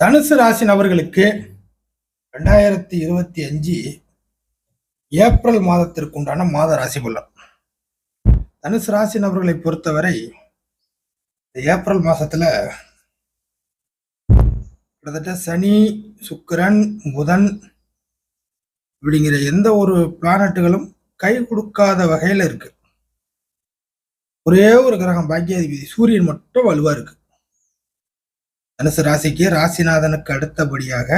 தனுசு ராசி நபர்களுக்கு ரெண்டாயிரத்தி இருபத்தி அஞ்சு ஏப்ரல் மாதத்திற்கு உண்டான மாத ராசி பலன். தனுசு ராசி நபர்களை பொறுத்தவரை ஏப்ரல் மாதத்தில் கிட்டத்தட்ட சனி சுக்கிரன் புதன் இப்படிங்கிற எந்த ஒரு பிளானட்டுகளும் கை கொடுக்காத வகையில் இருக்கு. ஒரே ஒரு கிரகம் பாக்கியாதிபதி சூரியன் மட்டும் வலுவாக இருக்குது தனுசு ராசிக்கு ராசிநாதனுக்கு அடுத்தபடியாக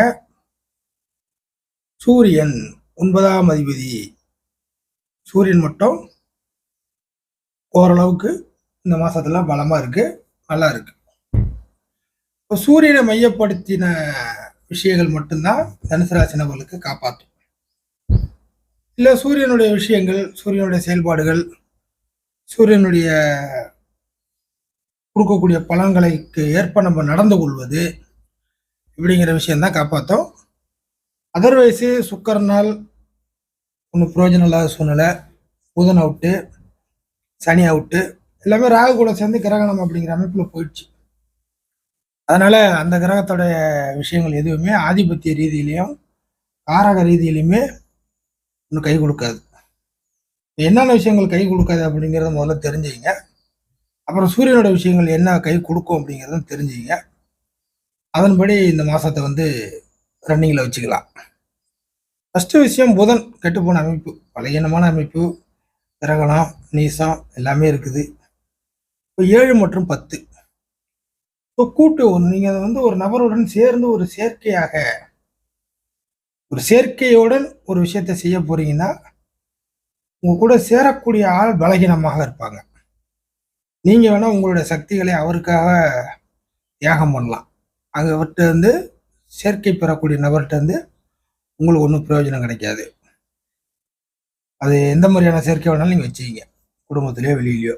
சூரியன் ஒன்பதாம் அதிபதி. சூரியன் மட்டும் ஓரளவுக்கு இந்த மாசத்துல பலமா இருக்கு. நல்லா இருக்கு. இப்போ சூரியனை மையப்படுத்தின விஷயங்கள் மட்டும்தான் தனுசு ராசி நபர்களுக்கு காப்பாற்றும். இல்லை சூரியனுடைய விஷயங்கள் சூரியனுடைய செயல்பாடுகள் சூரியனுடைய கொடுக்கக்கூடிய பலன்களுக்கு ஏற்ப நம்ம நடந்து கொள்வது இப்படிங்கிற விஷயந்தான் காப்பாற்றும் அதர்வைஸு சுக்கரனால் ஒன்றும் பிரயோஜனம் இல்லாத சூழ்நிலை. புதன் அவுட்டு சனி அவுட்டு எல்லாமே ராகு கூட சேர்ந்து கிரகணம் அப்படிங்கிற அமைப்பில் போயிடுச்சு. அதனால் அந்த கிரகத்தோடைய விஷயங்கள் எதுவுமே ஆதிபத்திய ரீதியிலையும் காரக ரீதியிலையுமே ஒன்றும் கை கொடுக்காது. என்னென்ன விஷயங்கள் கை கொடுக்காது அப்படிங்கிறத முதல்ல தெரிஞ்சுங்க அப்புறம் சூரியனோட விஷயங்கள் என்ன கை கொடுக்கும் அப்படிங்கிறதும் தெரிஞ்சுங்க. அதன்படி இந்த மாதத்தை வந்து ரன்னிங்கில் வச்சுக்கலாம். ஃபஸ்ட்டு விஷயம் புதன் கெட்டுப்போன அமைப்பு. பலகீனமான அமைப்பு. கிரகணம் நீசம் எல்லாமே இருக்குது. இப்போ ஏழு மற்றும் பத்து. இப்போ கூட்டு ஒன்று நீங்கள் வந்து ஒரு நபருடன் சேர்ந்து ஒரு சேர்க்கையாக ஒரு சேர்க்கையுடன் ஒரு விஷயத்தை செய்ய போறீங்கன்னா உங்கள் கூட சேரக்கூடிய ஆள் பலகீனமாக இருப்பாங்க. நீங்கள் வேணால் உங்களுடைய சக்திகளை அவருக்காக தியாகம் பண்ணலாம். அவர்கிட்ட வந்து சேர்க்கை பெறக்கூடிய நபர்கிட்டருந்து உங்களுக்கு ஒன்றும் பிரயோஜனம் கிடைக்காது. அது எந்த மாதிரியான சேர்க்கை வேணாலும் நீங்கள் வச்சுக்கிங்க. குடும்பத்திலேயோ வெளியிலையோ.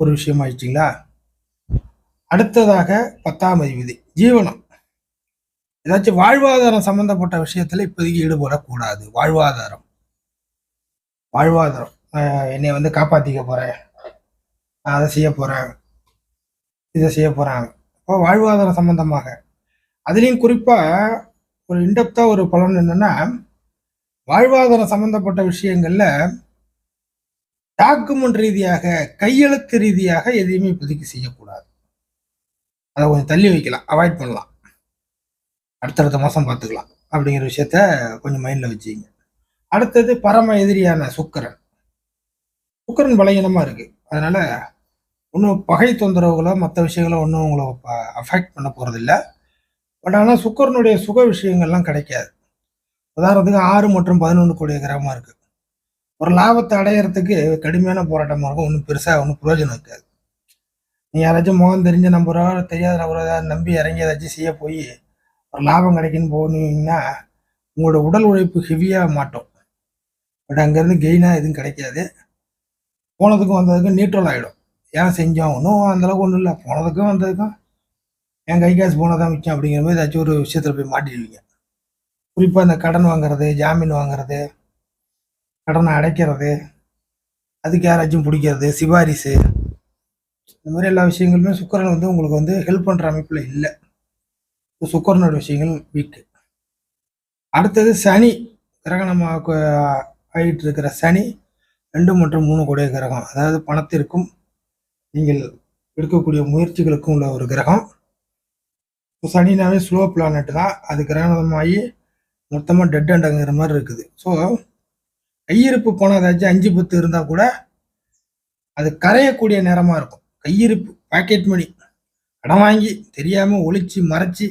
ஒரு விஷயம் ஆயிடுச்சிங்களா? அடுத்ததாக பத்தாம் அதிபதி ஜீவனம். ஏதாச்சும் வாழ்வாதாரம் சம்பந்தப்பட்ட விஷயத்தில் இப்போதைக்கு ஈடுபடக்கூடாது. வாழ்வாதாரம். வாழ்வாதாரம். என்னை வந்து காப்பாற்றிக்க போகிறேன் அதை செய்ய போறேன் இதை செய்ய போகிறாங்க இப்போ வாழ்வாதாரம் சம்பந்தமாக. அதுலேயும் குறிப்பா ஒரு இன்டெப்த்தாக ஒரு பலன் என்னன்னா வாழ்வாதாரம் சம்பந்தப்பட்ட விஷயங்கள்ல டாக்குமெண்ட் ரீதியாக கையெழுத்து ரீதியாக எதையுமே இப்போதைக்கு செய்யக்கூடாது. அதை கொஞ்சம் தள்ளி வைக்கலாம். அவாய்ட் பண்ணலாம். அடுத்தடுத்த மாதம் பார்த்துக்கலாம். அப்படிங்கிற விஷயத்த கொஞ்சம் மைண்டில் வச்சுங்க அடுத்தது பரம எதிரியான சுக்கரன். உக்ரைன் பலகீனமாக இருக்குது அதனால் ஒன்றும் பகை தொந்தரவுகளோ மற்ற விஷயங்களோ ஒன்றும் உங்களை அஃபெக்ட் பண்ண போகிறதில்ல பட் ஆனால் சுக்கரனுடைய சுக விஷயங்கள்லாம் கிடைக்காது. உதாரணத்துக்கு ஆறு மற்றும் பதினொன்று கூடிய கிரகமாக இருக்குது ஒரு லாபத்தை அடையிறதுக்கு கடுமையான போராட்டமாக இருக்கும். ஒன்றும் பெருசாக ஒன்றும் பிரயோஜனம் இருக்காது. நீ யாராச்சும் முகம் தெரிஞ்ச நம்பரோ தெரியாத நம்பரோ ஏதாவது நம்பி இறங்கி ஏதாச்சும் செய்ய போய் ஒரு லாபம் கிடைக்குன்னு போனீங்கன்னா உங்களோட உடல் உழைப்பு ஹெவியாக மாட்டோம். பட் அங்கேருந்து கெயினாக எதுவும் கிடைக்காது. போனதுக்கும் வந்ததுக்கும் நியூட்ரல் ஆகிடும் ஏன் செஞ்சோம்? ஒன்றும் அந்தளவுக்கு ஒன்றும் இல்லை. போனதுக்கும் வந்ததுக்கும் என் கை காசு போனதான் மிச்சம் அப்படிங்கிற மாதிரி ஏதாச்சும் ஒரு விஷயத்தில் போய் மாட்டிடுவீங்க. குறிப்பாக இந்த கடன் வாங்குறது ஜாமீன் வாங்குறது கடனை அடைக்கிறது அதுக்கு யாராச்சும் பிடிக்கிறது சிபாரிசு இந்த மாதிரி எல்லா விஷயங்களுமே சுக்கரன் வந்து உங்களுக்கு வந்து ஹெல்ப் பண்ணுற அமைப்பில் இல்லை. சுக்கரனோட விஷயங்கள் வீக்கு அடுத்தது சனி கிரகணமாக ஆகிட்டு இருக்கிற சனி ரெண்டு மற்றும் மூணு கூடிய கிரகம். அதாவது பணத்திற்கும் நீங்கள் எடுக்கக்கூடிய முயற்சிகளுக்கும் உள்ள ஒரு கிரகம். சனினாவே ஸ்லோ பிளானட் தான். அது கிரகணமாகி மொத்தமாக டெட் அண்டங்கிற மாதிரி இருக்குது. ஸோ கையிருப்பு பணம் ஏதாச்சும் அஞ்சு பத்து இருந்தால் கூட அது கரையக்கூடிய நேரமாக இருக்கும். கையிருப்பு பாக்கெட் மணி கடன் வாங்கி தெரியாமல் ஒழிச்சு மறைச்சி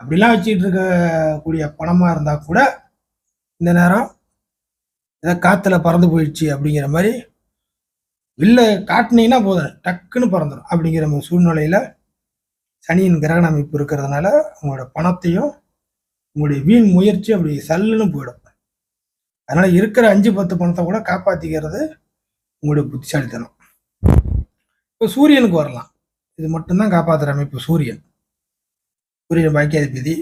அப்படிலாம் வச்சுக்கிட்டு இருக்கக்கூடிய பணமாக இருந்தால் கூட இந்த நேரம் ஏதோ காற்றுல பறந்து போயிடுச்சு அப்படிங்கிற மாதிரி வில்ல காட்டினீங்கன்னா போதும் டக்குன்னு பறந்துடும் அப்படிங்கிற மாதிரி சூழ்நிலையில் சனியின் கிரகண அமைப்பு இருக்கிறதுனால உங்களோட பணத்தையும் உங்களுடைய வீண் முயற்சி அப்படி சல்லுன்னு போயிடும். அதனால இருக்கிற அஞ்சு பத்து பணத்தை கூட காப்பாற்றிக்கிறது உங்களுடைய புத்திசாலித்தனம். இப்போ சூரியனுக்கு வரலாம். இது மட்டும்தான் காப்பாற்றுற அமைப்பு சூரியன். சூரியன் பாக்கியாதிபதி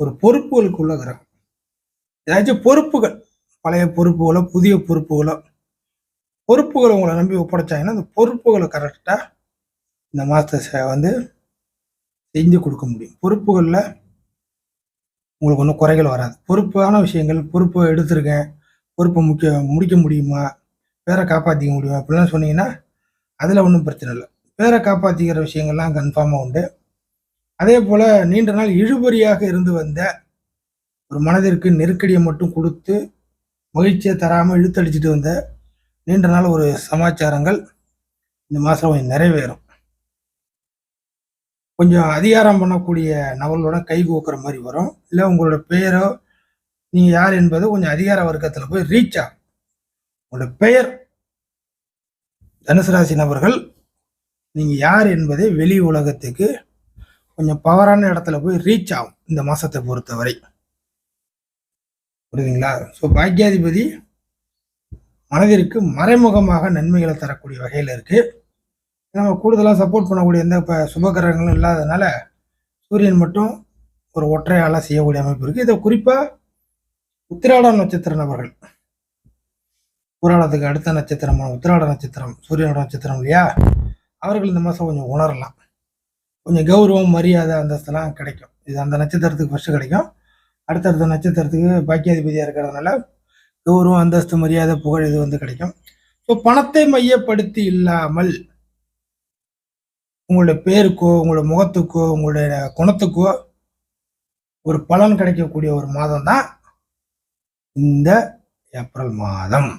ஒரு பொறுப்புகளுக்கு உள்ள கிரகம். ஏதாச்சும் பொறுப்புகள் பழைய பொறுப்புகளோ புதிய பொறுப்புகளோ பொறுப்புகளை உங்களை நம்பி ஒப்படைச்சாங்கன்னா அந்த பொறுப்புகளை கரெக்டாக இந்த மாதத்தை வந்து செஞ்சு கொடுக்க முடியும். பொறுப்புகளில் உங்களுக்கு ஒன்றும் குறைகள் வராது. பொறுப்பான விஷயங்கள் பொறுப்பை எடுத்திருக்கேன் பொறுப்பை முக்கிய முடிக்க முடியுமா பேரை காப்பாற்றிக்க முடியுமா அப்படிலாம் சொன்னீங்கன்னா அதில் ஒன்றும் பிரச்சனை இல்லை. பேரை காப்பாற்றிக்கிற விஷயங்கள்லாம் கன்ஃபார்மாக உண்டு. அதே போல் நீண்ட நாள் இழுபறியாக இருந்து வந்த ஒரு மனதிற்கு நெருக்கடியை மட்டும் கொடுத்து மகிழ்ச்சியை தராமல் இழுத்தடிச்சிட்டு வந்த நீண்ட நாள் ஒரு சமாச்சாரங்கள் இந்த மாதம் கொஞ்சம் நிறைவேறும். கொஞ்சம் அதிகாரம் பண்ணக்கூடிய நபர்களோட கை கோக்குற மாதிரி வரும். இல்லை உங்களோட பெயரோ நீங்கள் யார் என்பது கொஞ்சம் அதிகார வர்க்கத்தில் போய் ரீச் ஆகும். உங்களோட பெயர் தனுசு ராசி நபர்கள் நீங்கள் யார் என்பதை வெளி உலகத்துக்கு கொஞ்சம் பவரான இடத்துல போய் ரீச் ஆகும் இந்த மாதத்தை பொறுத்தவரை. புரியுதுங்களா? ஸோ பாக்கியாதிபதி மனதிற்கு மறைமுகமாக நன்மைகளை தரக்கூடிய வகையில் இருக்குது நம்ம கூடுதலாக சப்போர்ட் பண்ணக்கூடிய எந்த இப்போ சுபகிரகங்களும் இல்லாததுனால சூரியன் மட்டும் ஒரு ஒற்றையாளாக செய்யக்கூடிய அமைப்பு இருக்குது இதை குறிப்பாக உத்திராட நட்சத்திர நபர்கள். புராணத்துக்கு அடுத்த நட்சத்திரமான உத்திராட நட்சத்திரம் சூரியனோட நட்சத்திரம் இல்லையா? அவர்கள் இந்த மாதம் கொஞ்சம் உணரலாம். கொஞ்சம் கௌரவம் மரியாதை அந்தஸ்தெல்லாம் கிடைக்கும். இது அந்த நட்சத்திரத்துக்கு ஃபஸ்ட்டு கிடைக்கும். அடுத்தடுத்த நட்சத்திரத்துக்கு பாக்கியாதிபதியாக இருக்கிறதுனால கௌரவம் அந்தஸ்து மரியாதை புகழ் இது வந்து கிடைக்கும். ஸோ பணத்தை மையப்படுத்தி இல்லாமல் உங்களுடைய பேருக்கோ உங்களோட முகத்துக்கோ உங்களுடைய குணத்துக்கோ ஒரு பலன் கிடைக்கக்கூடிய ஒரு மாதம் தான் இந்த ஏப்ரல் மாதம்.